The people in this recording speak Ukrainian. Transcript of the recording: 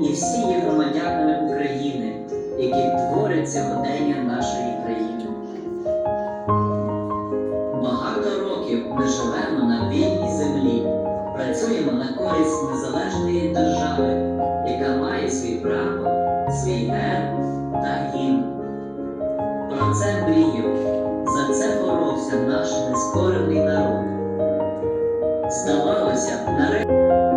і всі є громадянами України, які творять сьогодення нашої країни. Багато років ми живемо на вільній землі, працюємо на користь незалежної держави, яка має свій право, свій герб та гімн. Про це мріяв, за це боровся наш нескорений народ. Здавалося, б, нарешті.